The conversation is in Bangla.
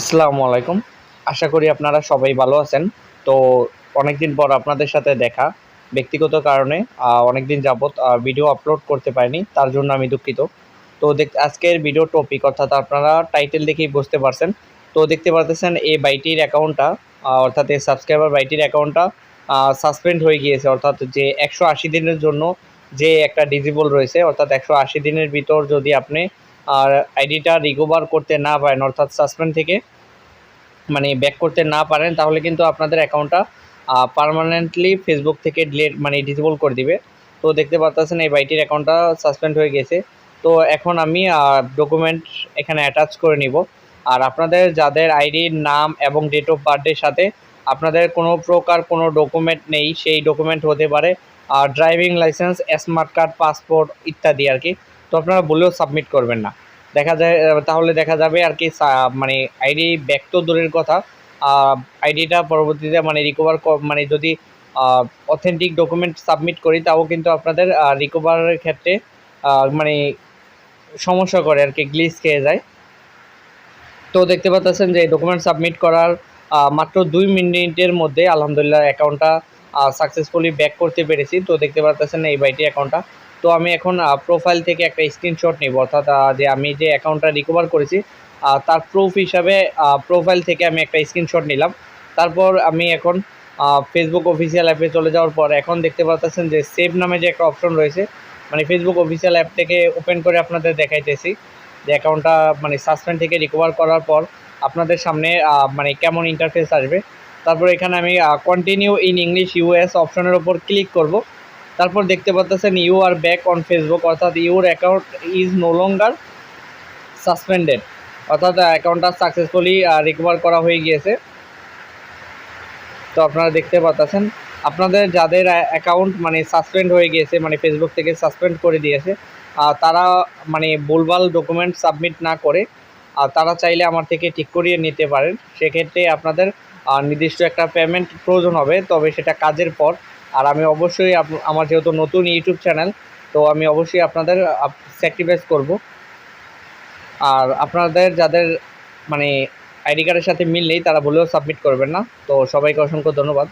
আসসালামু আলাইকুম। আশা করি আপনারা সবাই ভালো আছেন। তো অনেকদিন পর আপনাদের সাথে দেখা। ব্যক্তিগত কারণে অনেক দিন যাবৎ ভিডিও আপলোড করতে পারিনি। তার জন্য আমি দুঃখিত। তো আজকের ভিডিও টপিক অর্থাৎ আপনারা টাইটেল দেখেই বুঝতে পারছেন। তো দেখতে পারতেছেন, এই বাইটির অ্যাকাউন্টটা অর্থাৎ এই সাবস্ক্রাইবার বাইটির অ্যাকাউন্টটা সাসপেন্ড হয়ে গিয়েছে। অর্থাৎ যে একশো আশি দিনের জন্য যে একটা ডিজিবল রয়েছে, অর্থাৎ একশো আশি দিনের ভিতর যদি আপনি আর আইডিটা রিকভার করতে না পারেন, অর্থাৎ সাসপেন্ড থেকে মানে ব্যাক করতে না পারেন, তাহলে কিন্তু আপনাদের অ্যাকাউন্টটা পারমানেন্টলি ফেসবুক থেকে ডিলেট মানে ডিসেবল করে দিবে। তো দেখতে পাচ্ছেন এই বাইটির অ্যাকাউন্টটা সাসপেন্ড হয়ে গেছে। তো এখন আমি ডকুমেন্ট এখানে অ্যাটাচ করে নিব। আর আপনাদের যাদের আইডির নাম এবং ডেট অফ বার্থডের সাথে আপনাদের কোনো প্রকার কোনো ডকুমেন্ট নেই, সেই ডকুমেন্ট হতে পারে আর driving licence smart card passport ইত্যাদি আর কি। তো আপনারা বলেও সাবমিট করবেন না। দেখা যায় তাহলে দেখা যাবে আর কি মানে আইডি ব্যাক তো দূরের কথা। আইডিটা পরবর্তীতে মানে রিকভার মানে যদি অথেন্টিক ডকুমেন্ট সাবমিট করি, তাও কিন্তু আপনাদের রিকভারের ক্ষেত্রে মানে সমস্যা করে আর কি গ্লিচ খেয়ে যায়। তো দেখতে পাচ্ছেন যে ডকুমেন্ট সাবমিট করার মাত্র দুই মিনিটের মধ্যে আলহামদুলিল্লাহ অ্যাকাউন্টটা সাকসেসফুলি ব্যাক করতে পেরেছি। তো দেখতে পাচ্ছেন এই বাইটি অ্যাকাউন্টটা তো আমি এখন প্রোফাইল থেকে একটা স্ক্রিনশট নিব, অর্থাৎ যে আমি যে অ্যাকাউন্টটা রিকভার করেছি তার প্রুফ হিসাবে প্রোফাইল থেকে আমি একটা স্ক্রিনশট নিলাম। তারপর আমি এখন ফেসবুক অফিসিয়াল অ্যাপে চলে যাওয়ার পর এখন দেখতে পাচ্ছেন যে সেভ নামে যে একটা অপশন রয়েছে মানে ফেসবুক অফিসিয়াল অ্যাপ থেকে ওপেন করে আপনাদের দেখাইতেছি, যে অ্যাকাউন্টটা মানে সাসপেন্ড থেকে রিকভার করার পর আপনাদের সামনে মানে কেমন ইন্টারফেস আসবে। তারপর এখানে আমি কন্টিনিউ ইন ইংলিশ ইউএস অপশনের ওপর ক্লিক করব। তারপর দেখতে পাচ্ছেন you are back on Facebook অর্থাৎ your account is no longer suspended অর্থাৎ অ্যাকাউন্টটা সাকসেসফুলি রিকভার করা হয়ে গিয়েছে। তো আপনারা দেখতে পাচ্ছেন আপনাদের যাদের অ্যাকাউন্ট মানে সাসপেন্ড হয়ে গিয়েছে মানে ফেসবুক থেকে সাসপেন্ড করে দিয়েছে তারা মানে ভুলভাল ডকুমেন্ট সাবমিট না করে আহ, তারা চাইলে আমার থেকে ঠিক করিয়ে নিতে পারেন। সেক্ষেত্রে আপনাদের নির্দিষ্ট একটা পেমেন্ট প্রয়োজন হবে তবে সেটা কাজের পর আর আমি অবশ্যই আমার যেহেতু নতুন ইউটিউব চ্যানেল, তো আমি অবশ্যই আপনাদের স্যাক্রিফাইস করব। আর আপনাদের যাদের মানে আইডি কার্ডের সাথে মিল নেই, তারা ভুলেও সাবমিট করবেন না। তো সবাইকে অসংখ্য ধন্যবাদ।